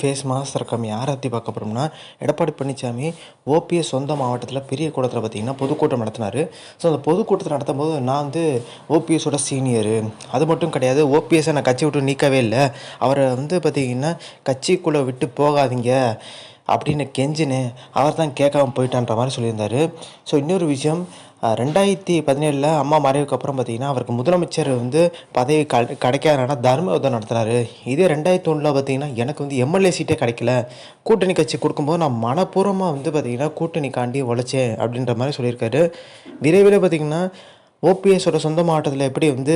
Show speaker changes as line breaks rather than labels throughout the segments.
Face mass ரகம் யாரை பற்றி பார்க்க போகிறோம்னா எடப்பாடி பழனிசாமி ஓபிஎஸ் சொந்த மாவட்டத்தில் பெரிய கூட்டத்தில் பார்த்தீங்கன்னா பொதுக்கூட்டம் நடத்தினார். ஸோ அந்த பொதுக்கூட்டத்தில் நடத்தும் போது நான் வந்து ஓபிஎஸோட சீனியரு அது மட்டும் கிடையாது ஓபிஎஸை நான் கட்சி விட்டு நீக்கவே இல்லை. அவரை வந்து பார்த்தீங்கன்னா கட்சிக்குள்ளே விட்டு போகாதீங்க. அப்படின்னு கெஞ்சினேன் அவர் தான் கேட்காம போயிட்டான்ற மாதிரி சொல்லியிருந்தார். ஸோ இன்னொரு விஷயம் ரெண்டாயிரத்தி பதினேழில் அம்மா மறைவுக்கு அப்புறம் பார்த்தீங்கன்னா அவருக்கு முதலமைச்சர் வந்து பதவி க கிடைக்காதனால தர்ம யுத்தம் நடத்துகிறாரு இதே ரெண்டாயிரத்தி ஒன்றில் பார்த்தீங்கன்னா எனக்கு வந்து எம்எல்ஏ சீட்டே கிடைக்கல. கூட்டணி கட்சி கொடுக்கும்போது நான் மனப்பூர்வமாக வந்து பார்த்தீங்கன்னா கூட்டணிக்காண்டி உழைச்சேன் அப்படின்ற மாதிரி சொல்லியிருக்காரு. விரைவில் பார்த்திங்கன்னா ஓபிஎஸோட சொந்த மாவட்டத்தில் எப்படி வந்து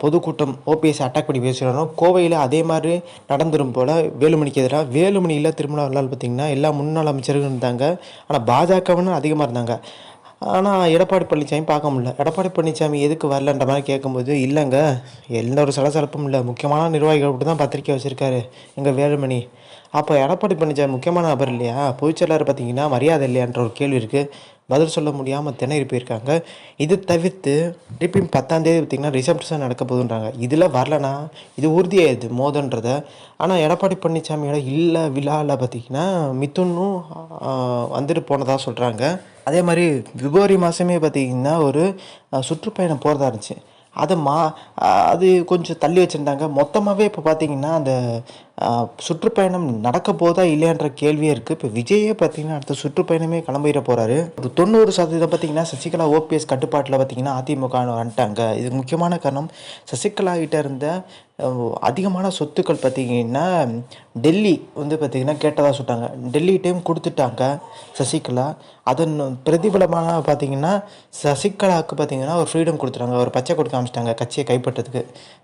பொதுக்கூட்டம் ஓபிஎஸ் அட்டாக் பண்ணி பேசுகிறாரோ கோவையில் அதே மாதிரி நடந்துரும் போல் வேலுமணிக்கு எதிராக வேலுமணியில் திருமணம் பார்த்திங்கன்னா எல்லா முன்னாள் அமைச்சர்களும் இருந்தாங்க. ஆனால் பாஜகவினும் அதிகமாக இருந்தாங்க. ஆனால் எடப்பாடி பழனிசாமி பார்க்க முடியல. எடப்பாடி பழனிசாமி எதுக்கு வரலன்ற மாதிரி கேட்கும்போது இல்லைங்க எந்த ஒரு சலசலப்பும் இல்லை. முக்கியமான நிர்வாகிகள் மட்டும் தான் பத்திரிக்கை வச்சுருக்காரு எங்கள் வேலுமணி. அப்போ எடப்பாடி பழனிசாமி முக்கியமான நபர் இல்லையா? பொதுச்செயலாளர் பார்த்தீங்கன்னா மரியாதை இல்லையான்ற ஒரு கேள்வி இருக்குது பதில் சொல்ல முடியாமல் திணறி போயிருக்காங்க. இது தவிர்த்து திருப்பியும் பத்தாந்தேதி பார்த்திங்கன்னா ரிசப்ஷன் நடக்க போகுதுன்றாங்க. இதில் வரலனா இது உறுதியாயிடுது மோதன்றத. ஆனால் எடப்பாடி பழனிசாமியோட இல்லை விழாவில் பார்த்திங்கன்னா மித்துன்னும் வந்துட்டு போனதாக சொல்கிறாங்க அதே மாதிரி பிப்ரவரி மாதமே பார்த்திங்கன்னா ஒரு சுற்றுப்பயணம் போகிறதா இருந்துச்சு. அதை மா அது கொஞ்சம் தள்ளி வச்சுருந்தாங்க. மொத்தமாகவே இப்போ பார்த்தீங்கன்னா அந்த சுற்றுப்பயணம் நடக்க போதா இல்லையான்ற கேள்வியே இருக்குது இப்போ விஜயே பார்த்தீங்கன்னா அடுத்த சுற்றுப்பயணமே கிளம்பிட போகிறாரு ஒரு தொண்ணூறு சதவீதம் பார்த்தீங்கன்னா சசிகலா ஓபிஎஸ் கட்டுப்பாட்டில் பார்த்தீங்கன்னா அதிமுக வந்துட்டாங்க. இது முக்கியமான காரணம் சசிகலா கிட்ட இருந்த அதிகமான சொத்துக்கள் பார்த்தீங்கன்னா டெல்லி வந்து பார்த்தீங்கன்னா கேட்டதாக சொல்லிட்டாங்க. டெல்லிகிட்டையும் கொடுத்துட்டாங்க சசிகலா. அதன் பிரதிபலமான பார்த்தீங்கன்னா சசிகலாவுக்கு பார்த்தீங்கன்னா ஒரு ஃப்ரீடம் கொடுத்துட்டாங்க. ஒரு பச்சை கொடுக்க ஆரம்பிச்சிட்டாங்க கட்சியை கைப்பற்றதுக்கு.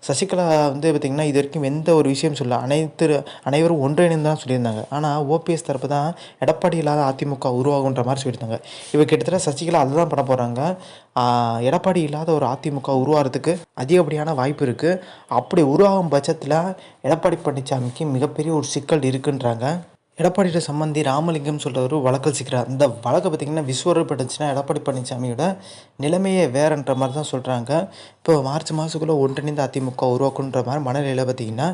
சசிகலா வந்து பார்த்திங்கன்னா இது வரைக்கும் எந்த ஒரு விஷயம் சொல்ல அனைத்து அனைவரும் ஒன்றிணைந்து தான் சொல்லியிருந்தாங்க. ஆனால் ஓபிஎஸ் தரப்பு தான் எடப்பாடி இல்லாத அதிமுக உருவாகுன்ற மாதிரி சொல்லியிருந்தாங்க. இப்போ கிட்டத்தட்ட சசிகலா அதுதான் பண்ண போகிறாங்க எடப்பாடி இல்லாத ஒரு அதிமுக உருவாகிறதுக்கு அதிகப்படியான வாய்ப்பு இருக்குது அப்படி உருவாகும் பட்சத்தில் எடப்பாடி பழனிசாமிக்கு மிகப்பெரிய ஒரு சிக்கல் இருக்குன்றாங்க. எடப்பாடியோட சம்பந்தி ராமலிங்கம் சொல்கிறவர் வழக்கல் சிக்கிறார். இந்த வழக்கை பார்த்திங்கன்னா விஸ்வரப்பட்டுச்சுன்னா எடப்பாடி பழனிசாமியோட நிலைமையே வேறன்ற மாதிரி தான் சொல்கிறாங்க இப்போ மார்ச் மாதத்துக்குள்ளே ஒன்றிணைந்த அதிமுக உருவாக்குன்ற மாதிரி மனநிலையில் பார்த்திங்கன்னா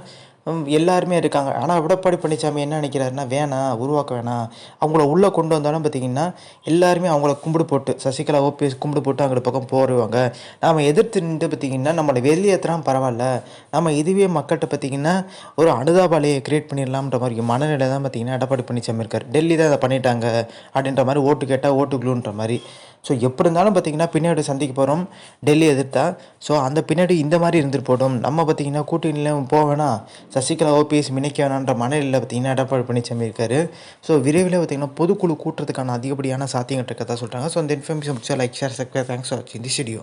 எல்லாருமே இருக்காங்க. ஆனால் விடப்பாடி பழனிசாமி என்ன நினைக்கிறாருன்னா வேணாம் உருவாக்க வேணாம் அவங்கள உள்ளே கொண்டு வந்தாலும் பார்த்திங்கன்னா எல்லாருமே அவங்கள கும்பிடு போட்டு சசிகலா ஓபிஎஸ் கும்பிடு போட்டு அங்கிட்ட பக்கம் போடுவாங்க நாம் எதிர்த்து நின்று பார்த்திங்கன்னா நம்மளை வெளியேற்றுனா பரவாயில்ல. நம்ம இதுவே மக்கள்கிட்ட பார்த்திங்கன்னா ஒரு அனுதாபாலையை கிரியேட் பண்ணிடலாம்ன்ற மாதிரி மனநிலை தான் பார்த்திங்கன்னா எடப்பாடி பழனிசாமி இருக்கார். டெல்லி தான் அதை பண்ணிட்டாங்க அப்படின்ற மாதிரி ஓட்டு கேட்டால் ஓட்டுக்குழுன்ற மாதிரி. ஸோ எப்படி இருந்தாலும் பார்த்திங்கன்னா பின்னாடி சந்திக்க போகிறோம் டெல்லி எதிர்த்தா. ஸோ அந்த பின்னாடி இந்த மாதிரி இருந்துட்டு போட்டோம் நம்ம பார்த்திங்கன்னா கூட்டணியில் போக வேணாம் சசிகலா ஓபிஎஸ் மினைக்க வேணான்ற மனநிலையில் பார்த்திங்கன்னா எடப்பாடி பழனிசாமி இருக்கார். ஸோ விரைவில் பார்த்திங்கன்னா பொதுக்குழு கூட்டுறதுக்கான அதிகப்படியான சாத்தியங்கள் இருக்கதா சொல்கிறாங்க ஸோ அந்த information like share subscribe thanks for வாட்சிங் தி வீடியோ